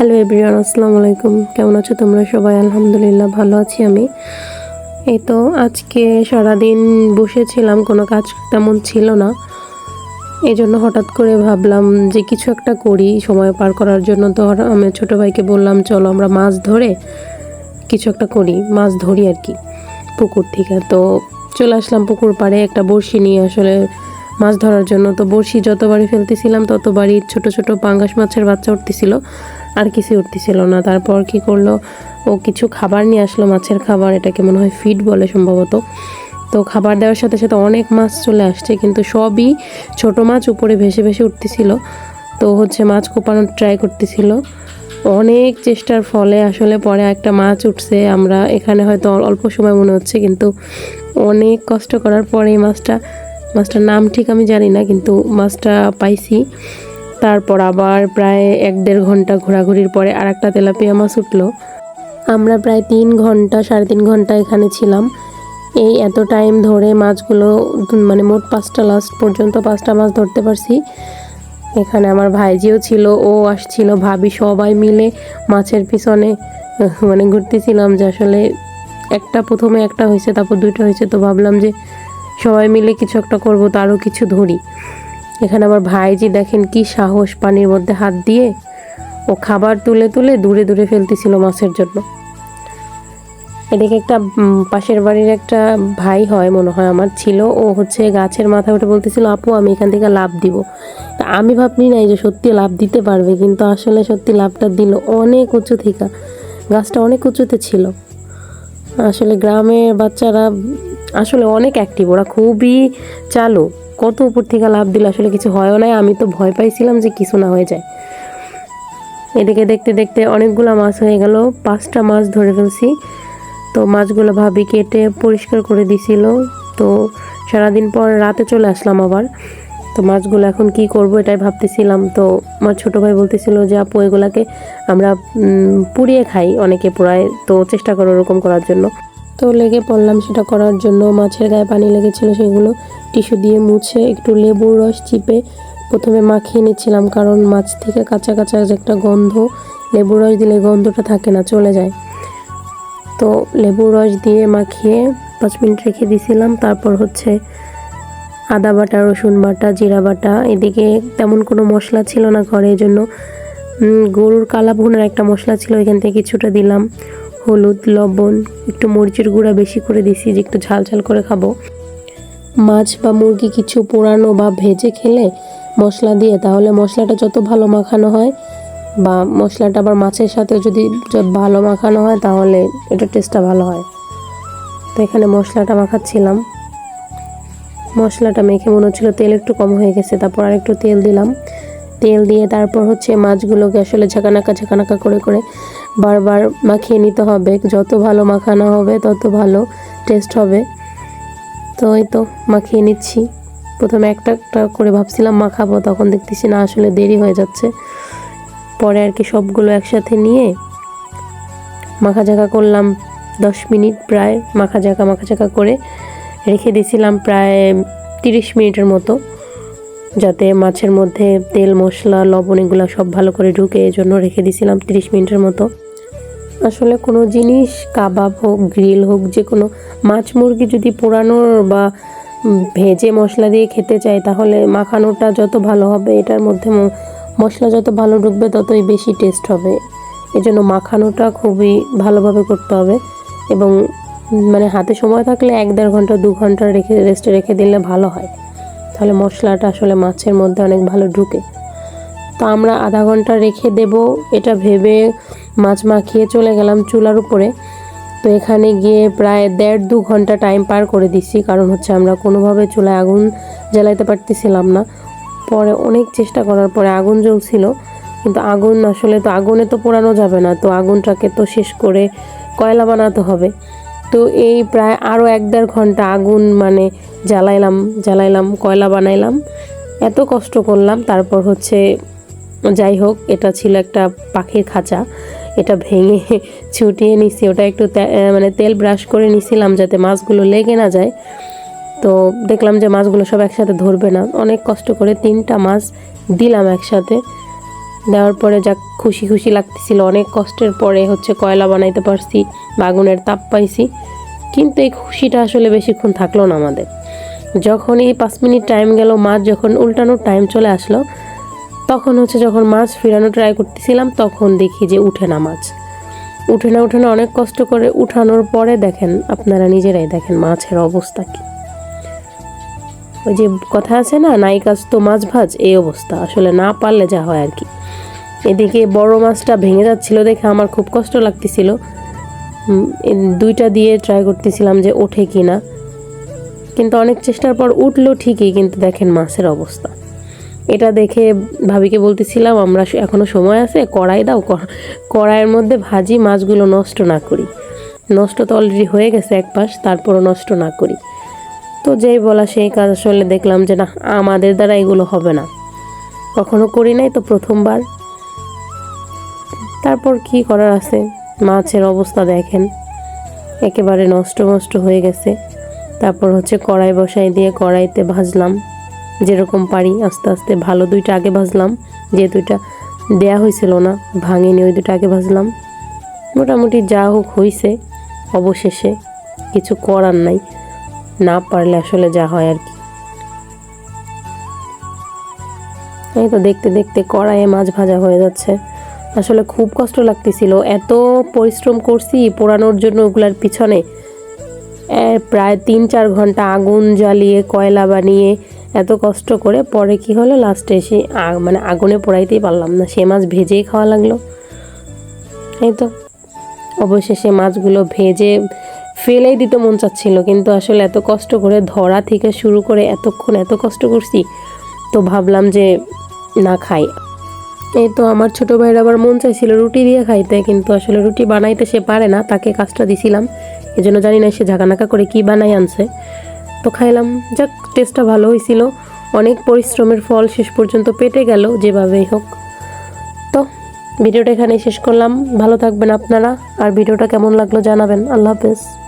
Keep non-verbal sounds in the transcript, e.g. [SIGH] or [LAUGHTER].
Hello everyone, আসসালামু আলাইকুম। কেমন আছো তোমরা সবাই? আলহামদুলিল্লাহ ভালো আছি আমি। এই তো আজকে সারাদিন বসেছিলাম, কোনো কাজ তেমন ছিল না। এই জন্য হঠাৎ করে ভাবলাম যে কিছু একটা করি, সময় পার করার জন্য তো আমি ছোটো ভাইকে বললাম, চলো আমরা মাছ ধরে কিছু একটা করি, মাছ ধরি আর কি পুকুর থেকে। তো চলে আসলাম পুকুর পাড়ে একটা বড়শি নিয়ে। আসলে মাছ ধরার জন্য তো বড়শি যতবারই ফেলতেছিলাম, ততবারই ছোট ছোট পাঙ্গাস মাছের বাচ্চা উঠতেছিল। আর কিছু উঠতেছিল না। তারপর কি করল? ও কিছু খাবার নিয়ে আসলো, মাছের খাবার, এটাকে মনে হয় ফিড বলে সম্ভবত। তো খাবার দেওয়ার সাথে সাথে অনেক মাছ চলে আসছে, কিন্তু সবই ছোট মাছ উপরে ভেসে ভেসে উঠতেছিল। তো হচ্ছে মাছ কোপানোর ট্রাই করতেছিল। অনেক চেষ্টার ফলে আসলে পরে একটা মাছ উঠছে। আমরা এখানে হয়তো অল্প সময় মনে হচ্ছে, কিন্তু অনেক কষ্ট করার পরে এই মাছটা, মাছটার নাম ঠিক আমি জানি না, কিন্তু মাছটা পাইছি। তারপর আবার প্রায় এক দেড় ঘণ্টা ঘোরাঘুরির পরে আর একটা তেলাপিয়া মাছ উঠল। আমরা প্রায় তিন ঘণ্টা, সাড়ে তিন ঘণ্টা এখানে ছিলাম। এই এত টাইম ধরে মাছগুলো মানে মোট পাঁচটা লাস্ট পর্যন্ত পাঁচটা মাছ ধরতে পারছি। এখানে আমার ভাইজিও ছিল, ও আসছিল, ভাবি সবাই মিলে মাছের পিছনে মানে ঘুরতেছিলাম যে আসলে একটা প্রথমে একটা হয়েছে, তারপর দুইটা হয়েছে, তো ভাবলাম যে সবাই মিলে কিছু একটা করব তো আরও কিছু ধরি। এখানে আমার ভাইজি দেখেন কি সাহস পানির মধ্যে হাত দিয়ে ও খাবার তুলে তুলে দূরে দূরে ফেলতেছিল মাছের জন্য। এদিকে একটা পাশের বাড়ির একটা ভাই হয় মনে হয় আমার, ছিল। ও হচ্ছে গাছের মাথা উঠে বলতেছিল, আপু, আমি এখান থেকে লাভ দিব। তা আমি ভাবনি নাই যে সত্যি লাভ দিতে পারবে, কিন্তু আসলে সত্যি লাভটা দিল অনেক উঁচু থেকে। গাছটা অনেক উঁচুতে ছিল। আসলে গ্রামের বাচ্চারা আসলে অনেক অ্যাক্টিভ ওরা খুবই চালু। কত উপর থেকে লাভ দিলে আসলে কিছু হয়ও নাই। আমি তো ভয় পাইছিলাম যে কিছু না হয়ে যায়। এদিকে দেখতে দেখতে অনেকগুলো মাছ হয়ে গেল। পাঁচটা মাছ ধরে ফেলছি। তো মাছগুলো ভাবি কেটে পরিষ্কার করে দিছিল। তো সারাদিন পর রাতে চলে আসলাম আবার। তো মাছগুলো এখন কি করব এটাই ভাবতেছিলাম। তো আমার ছোটো ভাই বলতেছিল যে, আপু, এগুলাকে আমরা পুড়িয়ে খাই অনেকে পোড়ায়। তো চেষ্টা করো ওরকম করার জন্য। তো লেগে পড়লাম সেটা করার জন্য। মাছের গায়ে পানি লেগেছিল সেগুলো। টিস্যু দিয়ে মুছে একটু লেবুর রস চিপে প্রথমে মাখিয়ে নিচ্ছিলাম, কারণ মাছ থেকে কাঁচা কাঁচা যে একটা গন্ধ, লেবুর রস দিলে গন্ধটা থাকে না, চলে যায়। তো লেবুর রস দিয়ে মাখিয়ে পাঁচ মিনিট রেখে দিয়েছিলাম তারপর হচ্ছে আদা বাটা, রসুন বাটা, জিরা বাটা, এদিকে তেমন কোনো মশলা ছিল না ঘরে জন্য গরুর কালা ভুনার একটা মশলা ছিল এখান থেকে কিছুটা দিলাম। হলুদ, লবণ, একটু মরিচের গুঁড়া বেশি করে দিছি, যে একটু ঝাল ঝাল করে খাব। মাছ বা মুরগি কিছু পোড়ানো বা ভেজে খেলে মশলা দিয়ে, তাহলে মশলাটা যত ভালো মাখানো হয় বা মশলাটা আবার মাছের সাথে যদি ভালো মাখানো হয়, তাহলে এটা টেস্টটা ভালো হয়। তো এখানে মশলাটা মাখাচ্ছিলাম। মশলাটা মেখে মনে হচ্ছিল তেল একটু কম হয়ে গেছে, তারপর আর একটু তেল দিলাম। তেল দিয়ে তারপর হচ্ছে মাছগুলোকে আসলে ঝাঁকানাকা ঝাঁকানাকা করে করে বারবার মাখিয়ে নিতে হবে। যত ভালো মাখানো হবে, তত ভালো টেস্ট হবে। তো এই তো মাখিয়ে নিচ্ছি। প্রথমে একটা একটা করে ভাবছিলাম মাখাবো, তখন দেখতেছি না, আসলে দেরি হয়ে যাচ্ছে। পরে আর কি সবগুলো একসাথে নিয়ে মাখা ঝাঁকা করলাম দশ মিনিট প্রায় মাখা ঝাঁকা মাখা ঝাঁকা করে রেখে দিয়েছিলাম প্রায় তিরিশ মিনিটের মতো, যাতে মাছের মধ্যে তেল, মশলা, লবণ এগুলো সব ভালো করে ঢুকে এই জন্য রেখে দিয়েছিলাম তিরিশ মিনিটের মতো। আসলে কোনো জিনিস, কাবাব হোক, গ্রিল হোক, যে কোনো মাছ মুরগি যদি পোড়ানোর বা ভেজে মশলা দিয়ে খেতে চাই তাহলে মাখানোটা যত ভালো হবে, এটার মধ্যে মশলা যত ভালো ঢুকবে, ততই বেশি টেস্ট হবে। এজন্য মাখানোটা খুবই ভালোভাবে করতে হবে এবং মানে হাতে সময় থাকলে এক দেড় ঘণ্টা, দু ঘণ্টা রেখে রেস্টে রেখে দিলে ভালো হয়। তাহলে মশলাটা আসলে মাছের মধ্যে অনেক ভালো ঢুকে। তো আমরা আধা ঘণ্টা রেখে দেব। এটা ভেবে মাছ মাখিয়ে চলে গেলাম চুলার উপরে। তো এখানে গিয়ে প্রায় দেড় দু ঘণ্টা টাইম পার করে দিছি, কারণ হচ্ছে আমরা কোনোভাবে চুলায় আগুন জ্বালাইতে পারতেছিলাম না। পরে অনেক চেষ্টা করার পরে আগুন জ্বলছিল, কিন্তু আগুন আসলে তো আগুনে তো পোড়ানো যাবে না, তো আগুনটাকে তো শেষ করে কয়লা বানাতে হবে। তো এই প্রায় আরও এক দেড় ঘণ্টা আগুন মানে জ্বালাইলাম জ্বালাইলাম, কয়লা বানাইলাম। এত কষ্ট করলাম, তারপর হচ্ছে যাই হোক, এটা ছিল একটা পাখির খাঁচা। এটা ভেঙে [LAUGHS] ছুটিয়ে নিছি। ওটা একটু মানে তেল ব্রাশ করে নিছিলাম যাতে মাছগুলো লেগে না যায়। তো দেখলাম যে মাছগুলো সব একসাথে ধরবে না। অনেক কষ্ট করে তিনটা মাছ দিলাম একসাথে। দেওয়ার পরে যা খুশি খুশি লাগতেছিল। অনেক কষ্টের পরে হচ্ছে কয়লা বানাইতে পারছি, বাগুনের তাপ পাইছি। কিন্তু এই খুশিটা আসলে বেশিক্ষণ থাকল না আমাদের। যখনই পাঁচ মিনিট টাইম গেল, মাছ যখন উল্টানোর টাইম চলে আসলো তখন হচ্ছে যখন মাছ ফিরানো ট্রাই করতেছিলাম, তখন দেখি যে উঠে না মাছ। উঠে না উঠে না অনেক কষ্ট করে উঠানোর পরে দেখেন, আপনারা নিজেরাই দেখেন মাছের অবস্থা কি। ওই যে কথা আছে না, নাই কাজ তো মাছ ভাজ, এই অবস্থা। আসলে না পারলে যা হয় আর কি। এদিকে বড় মাছটা ভেঙে যাচ্ছিল দেখে আমার খুব কষ্ট লাগতেছিল। দুইটা দিয়ে ট্রাই করতেছিলাম যে ওঠে কি না কিন্তু অনেক চেষ্টার পর উঠল ঠিকই, কিন্তু দেখেন মাছের অবস্থা। এটা দেখে ভাবিকে বলতেছিলাম, আমরা স- এখনও সময় আছে, কড়াই দাও কড়াইয়ের মধ্যে ভাজি মাছগুলো নষ্ট না করি। নষ্ট তো অলরেডি হয়ে গেছে এক পাশ, তারপরও নষ্ট না করি। তো যেই বলা সেই কাজ আসলে দেখলাম যে, না, আমাদের দ্বারা এগুলো হবে না। কখনো করি নাই তো প্রথমবার। তারপর কি করার আছে? মাছের অবস্থা দেখেন, একেবারে নষ্ট নষ্ট হয়ে গেছে। তারপর হচ্ছে কড়াই বসাই দিয়ে কড়াইতে ভাজলাম। যেরকম পারি, আস্তে আস্তে। ভালো দুইটা আগে ভাজলাম যে দুইটা দেয়া হয়েছিল না, ভাঙেনি, ওই দুটো আগে ভাজলাম। মোটামুটি যা হোক হয়েছে অবশেষে কিছু করার নাই, না পারলে আসলে যা হয় আর কি। এই তো দেখতে দেখতে কড়াইয়ে মাছ ভাজা হয়ে যাচ্ছে। আসলে খুব কষ্ট লাগতেছিল, এত পরিশ্রম করছি পোড়ানোর জন্য ওগুলার পিছনে। প্রায় তিন চার ঘণ্টা আগুন জ্বালিয়ে, কয়লা বানিয়ে এত কষ্ট করে পরে কি হলো? লাস্টে এসে মানে আগুনে পোড়াইতেই পারলাম না। সে মাছ ভেজেই খাওয়া লাগল। এই তো। অবশেষে মাছগুলো ভেজে ফেলেই দিতে মন চাচ্ছিল, কিন্তু আসলে এত কষ্ট করে ধরা থেকে শুরু করে এতক্ষণ এত কষ্ট করছি, তো ভাবলাম যে না খাই। এই তো আমার ছোট ভাইয়ের আবার মন চাইছিল রুটি দিয়ে খাইতে, কিন্তু আসলে রুটি বানাইতে সে পারে না, তাকে কাজটা দিছিলাম। এই জন্য জানি না সে ঝাঁকানাকা করে কি বানাই আনছে। তো খাইলাম। যাক টেস্টটা ভালো হয়েছিল অনেক পরিশ্রমের ফল শেষ পর্যন্ত পেটে গেল যেভাবেই হোক। তো, ভিডিওটা এখানেই শেষ করলাম। ভালো থাকবেন আপনারা। আর ভিডিওটা কেমন লাগল জানাবেন। আল্লাহ হাফেজ।